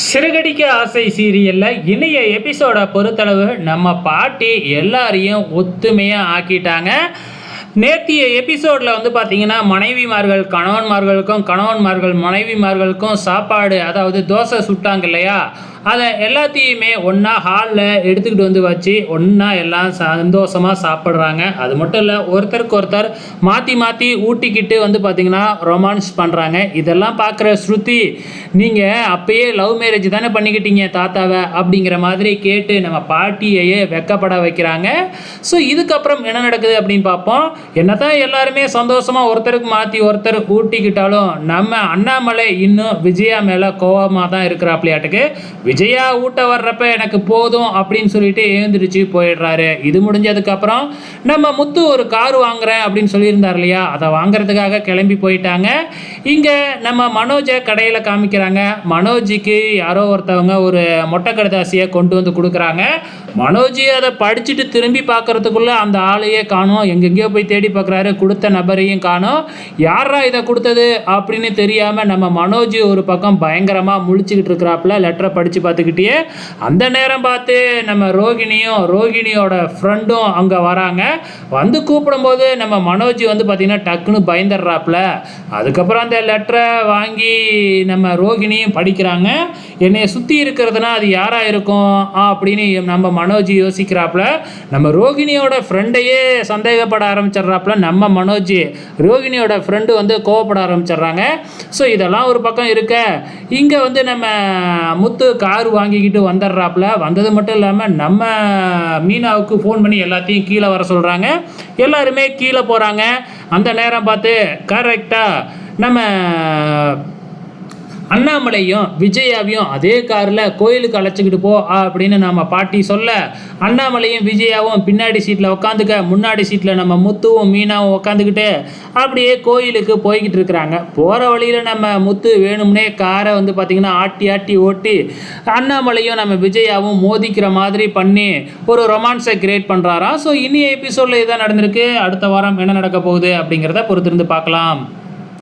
சிறுகடிக்க ஆசை சீரியலில் இணைய எபிசோடை பொறுத்தளவு நம்ம பாட்டி எல்லாரையும் ஒத்துமையாக ஆக்கிட்டாங்க. நேத்திய எபிசோடில் வந்து பார்த்தீங்கன்னா மனைவிமார்கள் கணவன்மார்களுக்கும் கணவன்மார்கள் மனைவிமார்களுக்கும் சாப்பாடு அதாவது தோசை சுட்டாங்க இல்லையா? அதை எல்லாத்தையுமே ஒன்றா ஹாலில் எடுத்துக்கிட்டு வந்து வச்சு ஒன்றா எல்லாம் சந்தோஷமாக சாப்பிட்றாங்க. அது மட்டும் இல்லை ஒருத்தருக்கு ஒருத்தர் மாற்றி மாற்றி ஊட்டிக்கிட்டு வந்து பார்த்திங்கன்னா ரொமான்ஸ் பண்ணுறாங்க இதெல்லாம் பார்க்குற ஸ்ருதி நீங்கள் அப்பயே லவ் மேரேஜ் தானே பண்ணிக்கிட்டீங்க தாத்தாவை அப்படிங்கிற மாதிரி கேட்டு நம்ம பாட்டியையே வெக்கப்பட வைக்கிறாங்க. ஸோ இதுக்கப்புறம் என்ன நடக்குது அப்படின்னு பார்ப்போம். என்னதான் எல்லாருமே சந்தோஷமாக ஒருத்தருக்கு மாற்றி ஒருத்தர் ஊட்டிக்கிட்டாலும் நம்ம அண்ணாமலை இன்னும் விஜயா மேலே கோவமாக தான் இருக்கிறாப்லையாட்டுக்கு. விஜயா ஊட்ட வர்றப்ப எனக்கு போதும் அப்படின்னு சொல்லிட்டு எழுந்திரிச்சு போயிடுறாரு. இது முடிஞ்சதுக்கப்புறம் நம்ம முத்து ஒரு கார் வாங்குறேன் அப்படின்னு சொல்லியிருந்தார் இல்லையா? அதை வாங்குறதுக்காக கிளம்பி போயிட்டாங்க. இங்கே நம்ம மனோஜை கடையில் காமிக்கிறாங்க. மனோஜிக்கு யாரோ ஒருத்தவங்க ஒரு மொட்டை கடைதாசியை கொண்டு வந்து கொடுக்குறாங்க. மனோஜி அதை படிச்சுட்டு திரும்பி பார்க்குறதுக்குள்ளே அந்த ஆளையே காணும். எங்கெங்கேயோ போய் தேடி பார்க்குறாரு. கொடுத்த நபரையும் காணும். யாரா இதை கொடுத்தது அப்படின்னு தெரியாமல் நம்ம மனோஜி ஒரு பக்கம் பயங்கரமாக முழிச்சுக்கிட்டு இருக்கிறாப்புல லெட்டரை படித்து பார்த்துக்கிட்டே அந்த நேரம் பார்த்து நம்ம ரோகிணியும் ரோகிணியோட ஃப்ரெண்டும் அங்கே வராங்க. வந்து கூப்பிடும்போது நம்ம மனோஜ் வந்து பார்த்திங்கன்னா டக்குன்னு பயந்துடுறாப்புல. அதுக்கப்புறம் அந்த லெட்டரை வாங்கி நம்ம ரோகிணியும் படிக்கிறாங்க. என்னை சுற்றி இருக்கிறதுனா அது யாராக இருக்கும்? அப்படின்னு நம்ம மனோஜ் யோசிக்கிறாப்புல. நம்ம ரோகிணியோட ஃப்ரெண்டையே சந்தேகப்பட ஆரம்பிச்சிடுறாப்புல. நம்ம மனோஜ் ரோகிணியோட ஃப்ரெண்டு வந்து கோவப்பட ஆரம்பிச்சிடுறாங்க. ஸோ இதெல்லாம் ஒரு பக்கம் இருக்க. இங்கே வந்து நம்ம முத்து கார் வாங்கிக்கிட்டு வந்துடுறாப்புல வந்தது மட்டும் இல்லாமல் நம்ம மீனாவுக்கு ஃபோன் பண்ணி எல்லாத்தையும் கீழே வர சொல்கிறாங்க எல்லாருமே கீழே போகிறாங்க அந்த நேரம் பார்த்து கரெக்டாக நம்ம அண்ணாமலையும் விஜயாவையும் அதே காரில் கோயிலுக்கு அழைச்சிக்கிட்டு போ அப்படின்னு நம்ம பாட்டி சொல்ல அண்ணாமலையும் விஜயாவும் பின்னாடி சீட்டில் உட்காந்துக்க முன்னாடி சீட்டில் நம்ம முத்துவும் மீனாவும் உட்காந்துக்கிட்டு அப்படியே கோயிலுக்கு போய்கிட்டு இருக்கிறாங்க. போகிற வழியில் நம்ம முத்து வேணும்னே காரை வந்து பார்த்திங்கன்னா ஆட்டி ஆட்டி ஓட்டி அண்ணாமலையும் நம்ம விஜயாவும் மோதிக்கிற மாதிரி பண்ணி ஒரு ரொமான்ஸை கிரியேட் பண்ணுறாரா ஸோ இனி எபிசோடில் இதான் நடந்திருக்கு. அடுத்த வாரம் என்ன நடக்க போகுது அப்படிங்கிறத பொறுத்திருந்து பார்க்கலாம்.